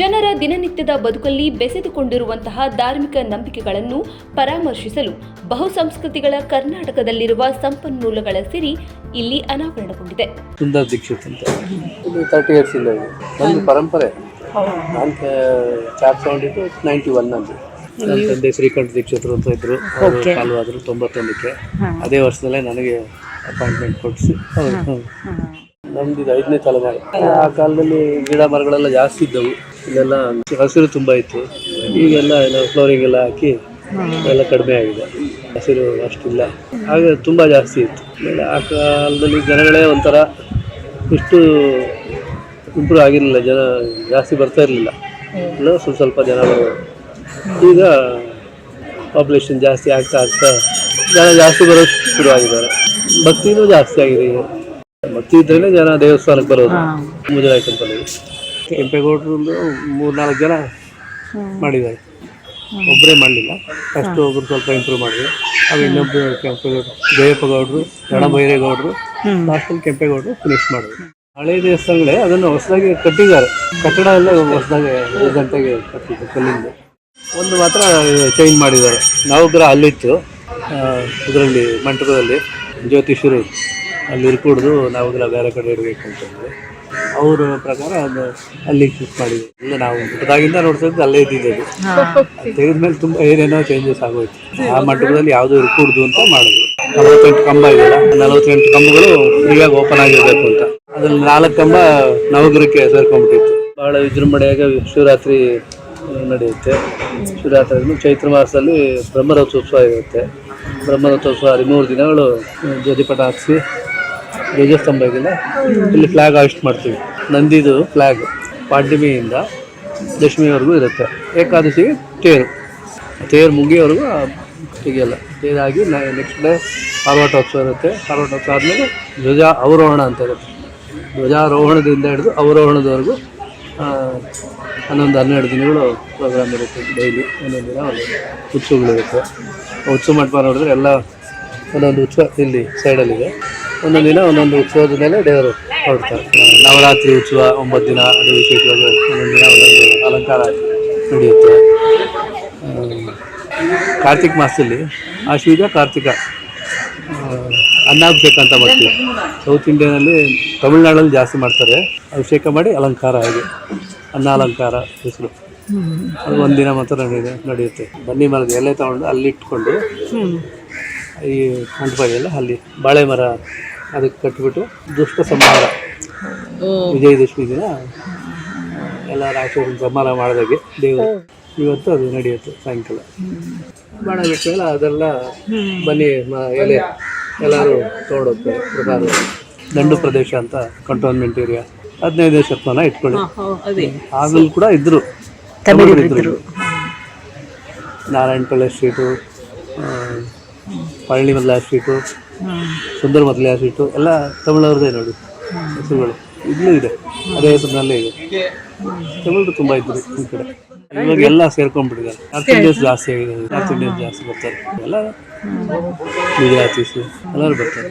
ಜನರ ದಿನನಿತ್ಯದ ಬದುಕಲ್ಲಿ ಬೆಸೆದುಕೊಂಡಿರುವಂತಹ ಧಾರ್ಮಿಕ ನಂಬಿಕೆಗಳನ್ನು ಪರಾಮರ್ಶಿಸಲು ಬಹುಸಂಸ್ಕೃತಿಗಳ ಕರ್ನಾಟಕದಲ್ಲಿರುವ ಸಂಪನ್ಮೂಲಗಳ ಸಿರಿ ಇಲ್ಲಿ ಅನಾವರಣಗೊಂಡಿದೆ. ಸುಂದರ್ ದೀಕ್ಷಿತ್ ಅಂತ. ಇದು ತರ್ಟಿ ಇಯರ್ಸ್ ಇದು ಪರಂಪರೆ. ನಾನು ಚಾರ್ಜ್ ತಗೊಂಡಿದ್ದು ನೈಂಟಿ ಒನ್ ಅಲ್ಲಿ ನನ್ನ ತಂದೆ ಶ್ರೀಕಂಠ ದೀಕ್ಷಿತರು ಅಂತ ಇದ್ರು. ಅವರು ಕಾಲವಾದರು ತೊಂಬತ್ತೊಂದಕ್ಕೆ. ಅದೇ ವರ್ಷದಲ್ಲೇ ನನಗೆ ಅಪಾಯಿಂಟ್ಮೆಂಟ್ ಕೊಡಿಸಿ ನಮ್ದು ಇದು ಐದನೇ ತಲೆಮಾರು. ಆ ಕಾಲದಲ್ಲಿ ಗಿಡ ಮರಗಳೆಲ್ಲ ಜಾಸ್ತಿ ಇದ್ದವು. ಇಲ್ಲೆಲ್ಲ ಹಸಿರು ತುಂಬ ಇತ್ತು. ಈಗೆಲ್ಲ ಎಲ್ಲ ಫ್ಲೋರಿಂಗ್ ಎಲ್ಲ ಹಾಕಿ ಎಲ್ಲ ಕಡಿಮೆ ಆಗಿದೆ. ಹಸಿರು ಅಷ್ಟಿಲ್ಲ. ಆಗ ತುಂಬ ಜಾಸ್ತಿ ಇತ್ತು. ಆಮೇಲೆ ಆ ಕಾಲದಲ್ಲಿ ಜನಗಳೇ ಒಂಥರ ಇಷ್ಟು ಇಂಪ್ರೂವ್ ಆಗಿರಲಿಲ್ಲ. ಜನ ಜಾಸ್ತಿ ಬರ್ತಾ ಇರಲಿಲ್ಲ. ಸ್ವಲ್ಪ ಸ್ವಲ್ಪ ಜನ ಈಗ ಪಾಪ್ಯುಲೇಷನ್ ಜಾಸ್ತಿ ಆಗ್ತಾ ಆಗ್ತಾ ಜನ ಜಾಸ್ತಿ ಬರೋದು ಶುರು ಆಗಿದ್ದಾರೆ. ಭಕ್ತಿನೂ ಜಾಸ್ತಿ ಆಗಿದೆ ಈಗ. ಭಕ್ತಿ ಇದ್ರೇ ಜನ ದೇವಸ್ಥಾನಕ್ಕೆ ಬರೋದು. ಮುಜರಾಯಿ ಟೆಂಪಲ್ಗೆ ಕೆಂಪೇಗೌಡರು ಮೂರು ನಾಲ್ಕು ಜನ ಮಾಡಿದ್ದಾರೆ. ಒಬ್ಬರೇ ಮಾಡಲಿಲ್ಲ. ಫಸ್ಟ್ ಒಬ್ರು ಸ್ವಲ್ಪ ಇಂಪ್ರೂವ್ ಮಾಡಿದ್ರು. ಅವು ಇನ್ನೊಬ್ರು ಕೆಂಪೇಗೌಡರು ಜಯಪ್ಪ ಗೌಡರು ರಣಬೈರೇಗೌಡರು ಲಾಸ್ಟಲ್ಲಿ ಕೆಂಪೇಗೌಡರು ಫಿನಿಶ್ ಮಾಡಿದ್ರು. ಹಳೆ ದೇವಸ್ಥಾನಗಳೇ ಅದನ್ನು ಹೊಸದಾಗಿ ಕಟ್ಟಿದ್ದಾರೆ. ಕಟ್ಟಡ ಎಲ್ಲ ಹೊಸದಾಗಿ ಗಂಟೆಗೆ ಕಟ್ಟಿದ್ದು ಕಲ್ಲಿಂದ. ಒಂದು ಮಾತ್ರ ಚೇಂಜ್ ಮಾಡಿದ್ದಾರೆ. ನವಗ್ರಹ ಅಲ್ಲಿತ್ತು. ಇದರಲ್ಲಿ ಮಂಟಪದಲ್ಲಿ ಜ್ಯೋತಿಷರು ಅಲ್ಲಿ ಇರ್ಕೂಡ್ದು ನವಗ್ರಹ ಬೇರೆ ಕಡೆ ಇಡಬೇಕು ಅಂತಂದ್ರೆ ಅವರ ಪ್ರಕಾರ ಅದು ಅಲ್ಲಿ ಶಿಫ್ಟ್ ಮಾಡಿದ್ವಿ. ಇಲ್ಲ ನಾವು ಹುಟ್ಟದಾಗಿಂದ ನೋಡ್ತಿದ್ದು ಅಲ್ಲೇ ಇದ್ದಿದ್ದು ತೆಗೆದ್ಮೇಲೆ ತುಂಬ ಏನೇನೋ ಚೇಂಜಸ್ ಆಗೋಯ್ತು. ಆ ಮಟ್ಟದಲ್ಲಿ ಯಾವುದು ಇರ್ಕೂಡ್ದು ಅಂತ ಮಾಡಿದ್ರು. ನಲವತ್ತೆಂಟು ಕಂಬ ಇದೆಯಲ್ಲ ನಲವತ್ತೆಂಟು ಕಂಬಗಳು ಫ್ರೀಯಾಗಿ ಓಪನ್ ಆಗಿರಬೇಕು ಅಂತ. ಅದ್ರಲ್ಲಿ ನಾಲ್ಕು ಕಂಬ ನವಗುರಕ್ಕೆ ಸೇರ್ಕೊಂಡ್ಬಿಟ್ಟಿತ್ತು. ಬಹಳ ವಿಜೃಂಭಣೆಯಾಗಿ ಶಿವರಾತ್ರಿ ನಡೆಯುತ್ತೆ. ಶಿವರಾತ್ರಿ ಚೈತ್ರ ಮಾಸದಲ್ಲಿ ಬ್ರಹ್ಮರಥೋತ್ಸವ ಇರುತ್ತೆ. ಬ್ರಹ್ಮರಥೋತ್ಸವ ಹದಿಮೂರು ದಿನಗಳು ಧ್ವಜಪಟ ಹಾಕಿಸಿ ಧ್ವಜಸ್ತಂಭ ಇದೆಯಲ್ಲ ಇಲ್ಲಿ ಫ್ಲಾಗ್ ಹಾಸ್ಟ್ ಮಾಡ್ತೀವಿ. ನಂದಿದು ಫ್ಲಾಗ್ ಪಾಡ್ಯಮಿಯಿಂದ ದಶಮಿವರೆಗೂ ಇರುತ್ತೆ. ಏಕಾದಶಿಗೆ ತೇರು. ತೇರು ಮುಗಿಯೋವರೆಗೂ ತೆಗಿಯಲ್ಲ. ತೇರಾಗಿ ನೆಕ್ಸ್ಟ್ ಡೇ ಪಾರ್ವಟೋತ್ಸವ ಇರುತ್ತೆ. ಪಾರ್ವಟೋತ್ಸವ ಆದಮೇಲೆ ಧ್ವಜ ಅವರೋಹಣ ಅಂತ ಇರುತ್ತೆ. ಧ್ವಜಾರೋಹಣದಿಂದ ಹಿಡಿದು ಅವರೋಹಣದವರೆಗೂ ಹನ್ನೊಂದು, ಹನ್ನೆರಡು ದಿನಗಳು ಪ್ರೋಗ್ರಾಮ್ ಇರುತ್ತೆ. ಡೈಲಿ ಒಂದೊಂದು ದಿನ ಒಂದೊಂದು ಉತ್ಸವಗಳಿರುತ್ತೆ. ಉತ್ಸವ ಮಂಟಪ ನೋಡಿದ್ರೆ ಎಲ್ಲ ಒಂದೊಂದು ಉತ್ಸವ ಇಲ್ಲಿ ಸೈಡಲ್ಲಿದೆ ಒಂದೊಂದು ದಿನ ಒಂದೊಂದು ಉತ್ಸವದ ಮೇಲೆ ದೇವರು ಹೊರಡ್ತಾರೆ. ನವರಾತ್ರಿ ಉತ್ಸವ ಒಂಬತ್ತು ದಿನ ಅದು ವಿಶೇಷವಾಗಿ ಒಂದೊಂದು ದಿನ ಒಂದೊಂದು ಅಲಂಕಾರ ನಡೆಯುತ್ತೆ. ಕಾರ್ತಿಕ ಮಾಸದಲ್ಲಿ ಆಶ್ವೀಜ ಕಾರ್ತಿಕ ಅನ್ನಾಭಿಷೇಕ ಅಂತ ಮಾಡ್ತೀವಿ. ಸೌತ್ ಇಂಡಿಯಾನಲ್ಲಿ ತಮಿಳ್ನಾಡಲ್ಲಿ ಜಾಸ್ತಿ ಮಾಡ್ತಾರೆ. ಅಭಿಷೇಕ ಮಾಡಿ ಅಲಂಕಾರ ಹಾಗೆ ಅನ್ನ ಅಲಂಕಾರ ಹೆಸರು. ಅದು ಒಂದಿನ ಮಾತ್ರ ನಡೆಯುತ್ತೆ ನಡೆಯುತ್ತೆ. ಬನ್ನಿ ಮರದ ಎಲೆ ತಗೊಂಡು ಅಲ್ಲಿ ಇಟ್ಕೊಂಡು ಈ ಮಂಟಪ ಎಲ್ಲ ಅಲ್ಲಿ ಬಾಳೆ ಮರ ಅದಕ್ಕೆ ಕಟ್ಟಿಬಿಟ್ಟು ದುಷ್ಟ ಸಂಹಾರ. ವಿಜಯದಶಮಿ ದಿನ ಎಲ್ಲ ರಾಕ್ಷಸ ಸಂಹಾರ ಮಾಡಿದಾಗೆ ದೇವರು. ಇವತ್ತು ಅದು ನಡೆಯುತ್ತೆ ಸಾಯಂಕಾಲ. ಬಿಟ್ಮೇಲೆ ಅದೆಲ್ಲ ಬನ್ನಿ ಮ- ಎಲೆ ಎಲ್ಲರೂ ತೊಗೊಂಡೋಗ್ತಾರೆ ಪ್ರಕಾರ ದಂಡು ಪ್ರದೇಶ ಅಂತ ಕಂಟೋನ್ಮೆಂಟ್ ಏರಿಯಾ. ಹದಿನೈದು ಶತಮಾನ ಇಟ್ಕೊಳ್ಳಿ. ಆಗಲೂ ಕೂಡ ಇದ್ರು. ತಮಿಳರು ಇದ್ರು. ಸ್ಟ್ರೀಟು ಪಳನಿ ಮೊದಲ ಸ್ವೀಟು ಸುಂದರ ಮೊದಲ ಸ್ವೀಟು ಎಲ್ಲ ತಮಿಳವ್ರದ್ದೇ ನೋಡಿ, ಹೆಸರುಗಳು. ಇಲ್ಲೂ ಇದೆ, ಅದೇ ಹೆಸರಿನಲ್ಲೇ ಇದೆ. ತಮಿಳು ತುಂಬ ಇದ್ರು ಈ ಕಡೆ. ಇವಾಗ ಎಲ್ಲ ಸೇರ್ಕೊಂಡ್ಬಿಟ್ಟಿದ್ದಾರೆ. ನಾರ್ತ್ ಇಂಡಿಯನ್ಸ್ ಜಾಸ್ತಿ ಆಗಿದೆ ನಾರ್ತ್ ಇಂಡಿಯನ್ಸ್ ಜಾಸ್ತಿ ಬರ್ತಾರೆ. ಎಲ್ಲ ಗುಜರಾತೀಸು ಎಲ್ಲರೂ ಬರ್ತಾರೆ.